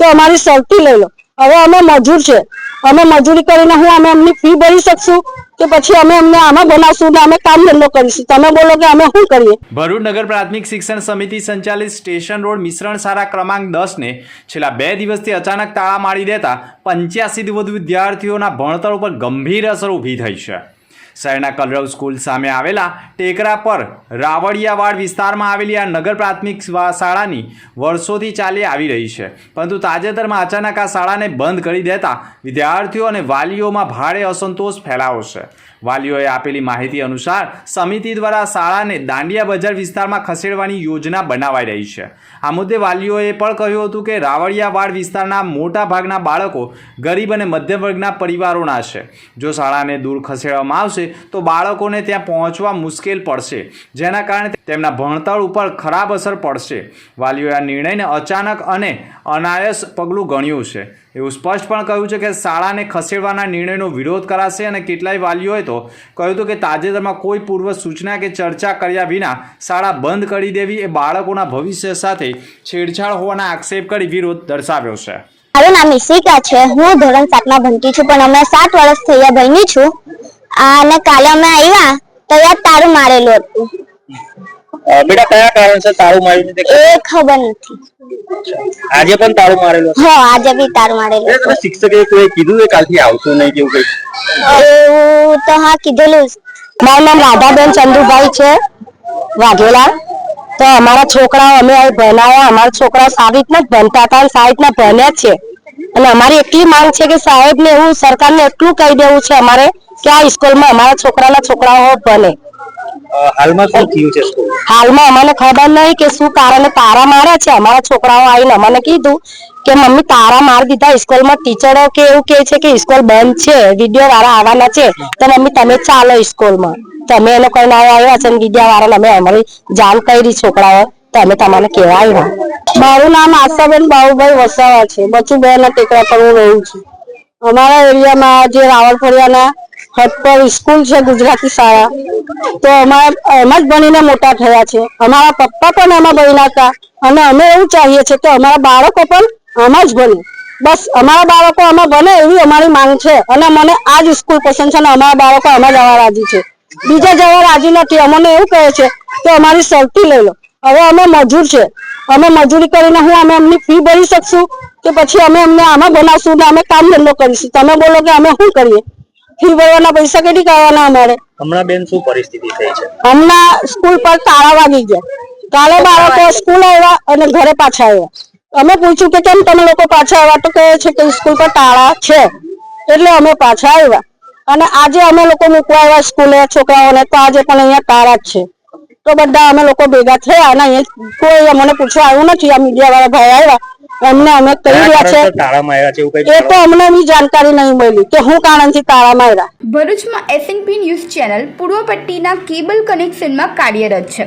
તો અમારી સરતી લઈ લો. હવે અમે મજૂર છે. અમે મજૂરી કરીને હું અમે એમની ફી ભરી શકશું કે પછી અમે અમને આમાં બનાવશું ને અમે કામ ધંધો કરીશું? તમે બોલો કે અમે શું કરીએ? ભરૂચ નગર પ્રાથમિક શિક્ષણ સમિતિ સંચાલિત સ્ટેશન રોડ મિશ્રણ સારા ક્રમાંક દસને છેલ્લા બે દિવસથી અચાનક તાળા મારી દેતા પંચ્યાસીથી વધુ વિદ્યાર્થીઓના ભણતર ઉપર ગંભીર અસર ઊભી થઈ છે. શહેરના કલરવ સ્કૂલ સામે આવેલા ટેકરા પર રાવળિયાવાડ વિસ્તારમાં આવેલી આ નગર પ્રાથમિક શાળાની વર્ષોથી ચાલી આવી રહી છે. પરંતુ તાજેતરમાં અચાનક આ શાળાને બંધ કરી દેતા વિદ્યાર્થીઓ અને વાલીઓમાં ભારે અસંતોષ ફેલાવો છે. વાલીઓએ આપેલી માહિતી અનુસાર સમિતિ દ્વારા શાળાને દાંડિયા બજાર વિસ્તારમાં ખસેડવાની યોજના બનાવાઈ રહી છે. આ મુદ્દે વાલીઓએ પણ કહ્યું હતું કે રાવળિયાવાડ વિસ્તારના મોટા ભાગના બાળકો ગરીબ અને મધ્યમ વર્ગના પરિવારોના છે. જો શાળાને દૂર ખસેડવામાં આવશે તો બાળકોને ત્યાં પહોંચવા મુશ્કેલ પડશે. જેના કારણે તેમના ભણતર ઉપર ખરાબ અસર પડશે. વાલીઓએ આ નિર્ણયને અચાનક અને અનાયસ પગલું ગણ્યું છે. એવું સ્પષ્ટ પણ કહ્યું છે કે શાળાને ખસેડવાના નિર્ણયનો વિરોધ કરાશે અને કેટલાય વાલીઓએ તો કહ્યું હતું કે તાજેતરમાં કોઈ પૂર્વ સૂચના કે ચર્ચા કર્યા વિના શાળા બંધ કરી દેવી એ બાળકોના ભવિષ્ય સાથે છેડછાડ હોવાના આક્ષેપ કરી વિરોધ દર્શાવ્યો છે. મારું નામ ઈશિકા છે. હું ધોરણ સાતમાં ભણતી છું, પણ અમે સાત વર્ષ થયા ભણી છું. અને કાલે અમે આવ્યા તો યાર તારું મારેલું હતું. અ, બેટા કયા કારણસર તાળું માર્યું તે એ ખબર નથી. આજે પણ તાળું મારેલું હો આજે બી તારું મારેલું એટલે તને શિક્ષકે કોઈ કીધું કે કાલથી આવતું નહીં કેવું કઈ? એવું તો હા કીધેલું જ. મારું નામ રાધાબેન ચંદુભાઈ છે વાઘેલા. તો અમારા છોકરાઓ અમે અહીં ભણાવ્યા અમારા છોકરાઓ સારી રીતના જ ભણતા હતા અને સારી રીતના ભણ્યા જ છે. અને અમારી એટલી માંગ છે કે સાહેબને એવું સરકારને એટલું કહી દેવું છે અમારે કે આ સ્કૂલમાં? અમારા છોકરાના છોકરાઓ ભણે હાલમાં શું થયું છે સ્કૂલ? હાલમાં અમને ખબર નહીં કે શું કારણે તારા માર્યા છે. અમારા છોકરાઓ આવીને અમને કીધું કે મમ્મી તારા માર દીધા સ્કૂલમાં ટીચરો કે એવું કે છે કે સ્કૂલ બંધ છે. વીડિયો વાળા આવવાના છે. તો મમ્મી તમે ચાલો સ્કૂલમાં. તમે એ લોકો ના આવ્યા છે વીડિયો વાળાને અમે અમારી જાણ કરી છોકરાઓ. તો અમે તમને કહેવા આવ્યા મારું નામ આશાબેન બાહુભાઈ વસાવા છે. બચુબેન ટેકરા પર હું રહું છું. અમારા એરિયામાં જે રાવળફળિયાના હદ પર સ્કૂલ છે, ગુજરાતી શાળા. તો અમારા એમાં જ ભણીને મોટા થયા છે. અમારા પપ્પા પણ એમાં ભણ્યા હતા. અને અમે એવું ચાહીએ છીએ કે અમારા બાળકો પણ આમાં જ ભણે. બસ, અમારા બાળકો આમાં ભણે એવી અમારી માંગ છે. અને મને આ જ સ્કૂલ પસંદ છે અને અમારા બાળકો આમાં જવા રાજી છે. બીજા જવા રાજી નથી. અમને એવું કહે છે કે અમારી સરતી લઈ લો. હવે અમે મજૂર છે. અમે મજૂરી કરીને હું અમે એમની ફી ભરી શકશું કે પછી અમે એમને આમાં બનાવશું ને અમે કામ ધંધો કરીશું? તમે બોલો કે અમે શું કરીએ? ફી ભરવાના પૈસા કેટલી કરવાના અમારે? હમણાં બેન શું પરિસ્થિતિ થઈ છે? હમણાં સ્કૂલ પર તાળા વાગી ગયા. કાલે બાળકો સ્કૂલ આવ્યા અને ઘરે પાછા આવ્યા. અમે પૂછ્યું કે કેમ તમે લોકો પાછા આવ્યા? તો કહે છે કે સ્કૂલ પર તાળા છે. એટલે અમે પાછા આવ્યા. અને આજે અમે લોકો મૂકવા આવ્યા સ્કૂલે છોકરાઓને. તો આજે પણ અહીંયા તાળા જ છે. તો બધા અમે લોકો ભેગા થયા અને અહીંયા કોઈ અમને પૂછવા આવ્યું નથી. આ મીડિયા વાળા ભાઈ આવ્યા. એમને અમે કહી રહ્યા છે. કારણસર તાળા માર્યા છે એવું કઈ એ તો અમને એની જાણકારી નહીં મળી. કે હું કારણથી તાળા માર્યા ભરૂચમાં એસએનપી ન્યૂઝ ચેનલ પૂર્વ પટ્ટીના કેબલ કનેક્શનમાં કાર્યરત છે.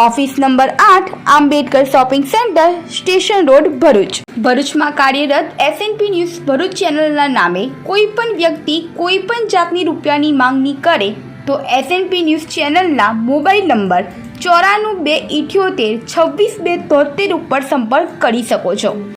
ઓફિસ નંબર આઠ, Ambedkar shopping centre, station road, Bharuch. ભરૂચમાં કાર્યરત એસએનપી ન્યૂઝ ભરૂચ ચેનલના નામે કોઈ પણ વ્યક્તિ કોઈ પણ જાતની રૂપિયાની માંગણી કરે તો એસએનપી ન્યૂઝ ચેનલના મોબાઈલ નંબર ચોરાણું બે ઇઠ્યોતેર છવ્વીસ બે તોતેર ઉપર સંપર્ક કરી શકો છો.